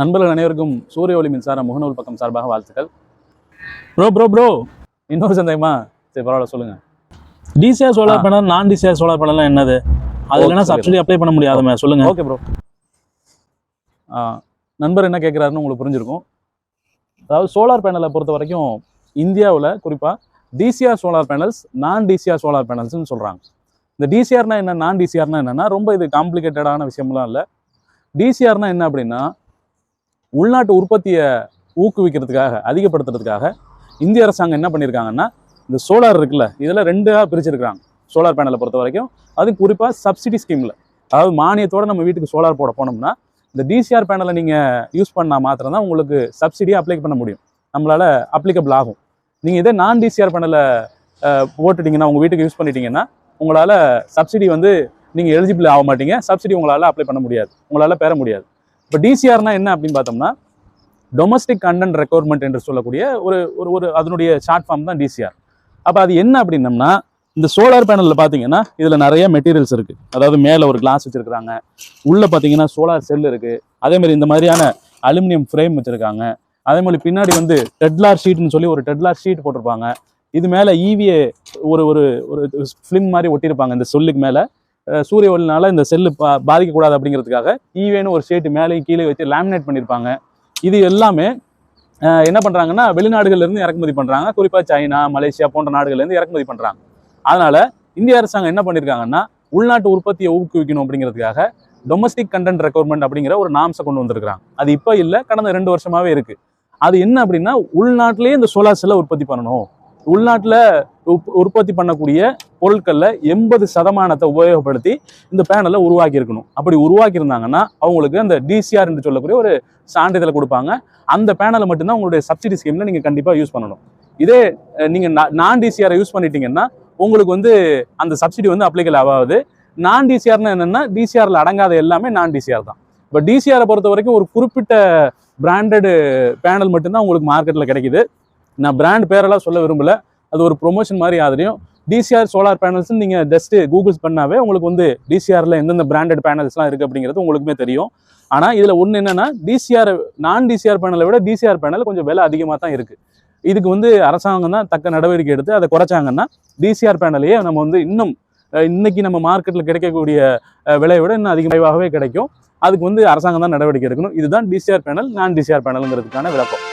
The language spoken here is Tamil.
நண்பர்கள் அனைவருக்கும் சூரிய ஒளி மின்சார முகநூல் பக்கம் சார்பாக வாழ்த்துக்கள். ப்ரோ ப்ரோ ப்ரோ இன்னொரு சந்தேகமா? சரி பரவாயில்ல சொல்லுங்க. டிசிஆர். சோலார் பேனல் நான் டிசிஆர் சோலார் பேனல் என்னது? அது ஓ, இல்லைன்னா சரி. சப்சிடி அப்ளை பண்ண முடியாதுமே சொல்லுங்க. ஓகே ப்ரோ நண்பர் என்ன கேட்குறாருன்னு உங்களுக்கு புரிஞ்சிருக்கும். அதாவது சோலார் பேனலை பொறுத்த வரைக்கும் இந்தியாவில் குறிப்பாக டிசிஆர் சோலார் பேனல்ஸ் நான் டிசிஆர் சோலார் பேனல்ஸ்னு சொல்கிறாங்க இந்த டிசிஆர்னா என்ன நான் டிசிஆர்னா என்னன்னா ரொம்ப இது காம்ப்ளிகேட்டடான விஷயம்லாம் இல்லை. டிசிஆர்னா என்ன அப்படின்னா உள்நாட்டு உற்பத்தியை ஊக்குவிக்கிறதுக்காக அதிகப்படுத்துறதுக்காக இந்திய அரசாங்கம் என்ன பண்ணியிருக்காங்கன்னா இந்த சோலார் இருக்குல்ல இதில் ரெண்டாக பிரிச்சிருக்கிறாங்க சோலார் பேனலை பொறுத்த வரைக்கும் அது குறிப்பாக சப்சிடி ஸ்கீமில். அதாவது மானியத்தோட நம்ம வீட்டுக்கு சோலார் போட போனோம்னா இந்த டிசிஆர் பேனலை நீங்கள் யூஸ் பண்ணால் மாத்திரம் தான் உங்களுக்கு சப்சிடியை அப்ளை பண்ண முடியும். நம்மளால் அப்ளிகபிள் ஆகும். நீங்கள் இதே நான் டிசிஆர் பேனலை போட்டுட்டீங்கன்னா உங்கள் வீட்டுக்கு யூஸ் பண்ணிட்டீங்கன்னா உங்களால் சப்சிடி வந்து நீங்கள் எலிஜிபிள் ஆக மாட்டீங்க. சப்சிடி உங்களால் அப்ளை பண்ண முடியாது. உங்களால் பெற முடியாது. இப்போ டிசிஆர்னா என்ன அப்படின்னு பார்த்தோம்னா டொமஸ்டிக் கண்டென்ட் ரெக்குவயர்மெண்ட் என்று சொல்லக்கூடிய ஒரு ஒரு ஒரு அதனுடைய ஷார்ட் ஃபார்ம் தான் டிசிஆர் அப்போ அது என்ன அப்படின்னம்னா இந்த சோலார் பேனலில் பார்த்தீங்கன்னா இதில் நிறைய மெட்டீரியல்ஸ் இருக்குது அதாவது மேலே ஒரு கிளாஸ் வச்சுருக்காங்க உள்ளே பார்த்தீங்கன்னா சோலார் செல் இருக்குது அதே மாதிரி இந்த மாதிரியான அலுமினியம் ஃப்ரேம் வச்சுருக்காங்க. அதே மாதிரி பின்னாடி வந்து டெட்லார் ஷீட்னு சொல்லி ஒரு டெட்லார் ஷீட் போட்டிருப்பாங்க. இது மேலே ஈவிஏ ஒரு ஒரு ஒரு ஃபிலிம் மாதிரி ஒட்டியிருப்பாங்க. இந்த சொல்லுக்கு மேலே சூரிய ஒளினால இந்த செல்லு பா பாதிக்கக்கூடாது அப்படிங்கிறதுக்காக ஈவேன்னு ஒரு ஷேட்டு மேலே கீழே வச்சு லேமினேட் பண்ணியிருப்பாங்க. இது எல்லாமே என்ன பண்ணுறாங்கன்னா வெளிநாடுகள்லேருந்து இறக்குமதி பண்ணுறாங்க குறிப்பாக சைனா மலேசியா போன்ற நாடுகள்லேருந்து இறக்குமதி பண்ணுறாங்க அதனால இந்திய அரசாங்கம் என்ன பண்ணியிருக்காங்கன்னா உள்நாட்டு உற்பத்தியை ஊக்குவிக்கணும் அப்படிங்கிறதுக்காக டொமஸ்டிக் கண்டென்ட் ரெக்குவயர்மெண்ட் அப்படிங்கிற ஒரு நாம்ஸை கொண்டு வந்திருக்கிறாங்க. அது இப்போ இல்லை கடந்த ரெண்டு வருஷமாவே இருக்கு. அது என்ன அப்படின்னா உள்நாட்டிலேயே இந்த சோலார் செல்லை உற்பத்தி பண்ணணும். உள்நாட்டில் உற்பத்தி பண்ணக்கூடிய பொருட்களில் எண்பது சதமானத்தை உபயோகப்படுத்தி இந்த பேனலை உருவாக்கியிருக்கணும். அப்படி உருவாக்கியிருந்தாங்கன்னா அவங்களுக்கு அந்த டிசிஆர் என்று சொல்லக்கூடிய ஒரு சான்றிதழை கொடுப்பாங்க. அந்த பேனலை மட்டும்தான் உங்களுடைய சப்சிடி ஸ்கீமில் நீங்கள் கண்டிப்பாக யூஸ் பண்ணணும். இதே நீங்கள் நான் டிசிஆரை யூஸ் பண்ணிட்டீங்கன்னா உங்களுக்கு வந்து அந்த சப்சிடி வந்து அப்ளிகல் ஆகாது. நான் டிசிஆர்னு என்னென்னா டிசிஆரில் அடங்காத எல்லாமே நான் டிசிஆர் தான். இப்போ டிசிஆரை பொறுத்த வரைக்கும் ஒரு குறிப்பிட்ட பிராண்டடு பேனல் மட்டும்தான் உங்களுக்கு மார்க்கெட்டில் கிடைக்குது. நான் பிராண்ட் பேரெல்லாம் சொல்ல விரும்பல. அது ஒரு ப்ரொமோஷன் மாதிரி ஆதரையும் டிசிஆர் சோலார் பேனல்ஸ் நீங்கள் ஜஸ்ட்டு கூகுள்ஸ் பண்ணாவே உங்களுக்கு வந்து டிசிஆரில் எந்தெந்த பிராண்டட் பேனல்ஸ்லாம் இருக்குது அப்படிங்கிறது உங்களுக்குமே தெரியும். ஆனால் இதில் ஒன்று என்னென்னா டிசிஆர் நான் டிசிஆர் பேனலை விட டிசிஆர் பேனல் கொஞ்சம் விலை அதிகமாக தான் இருக்குது இதுக்கு வந்து அரசாங்கம் தான் தக்க நடவடிக்கை எடுத்து அதை குறைச்சாங்கன்னா டிசிஆர் பேனலையே நம்ம வந்து இன்னும் இன்னைக்கு நம்ம மார்க்கெட்டில் கிடைக்கக்கூடிய விலையை விட இன்னும் அதிகமாகவே கிடைக்கும். அதுக்கு வந்து அரசாங்கம் தான் நடவடிக்கை எடுக்கணும். இதுதான் டிசிஆர் பேனல் நான் டிசிஆர் பேனலுங்கிறதுக்கான விளக்கம்.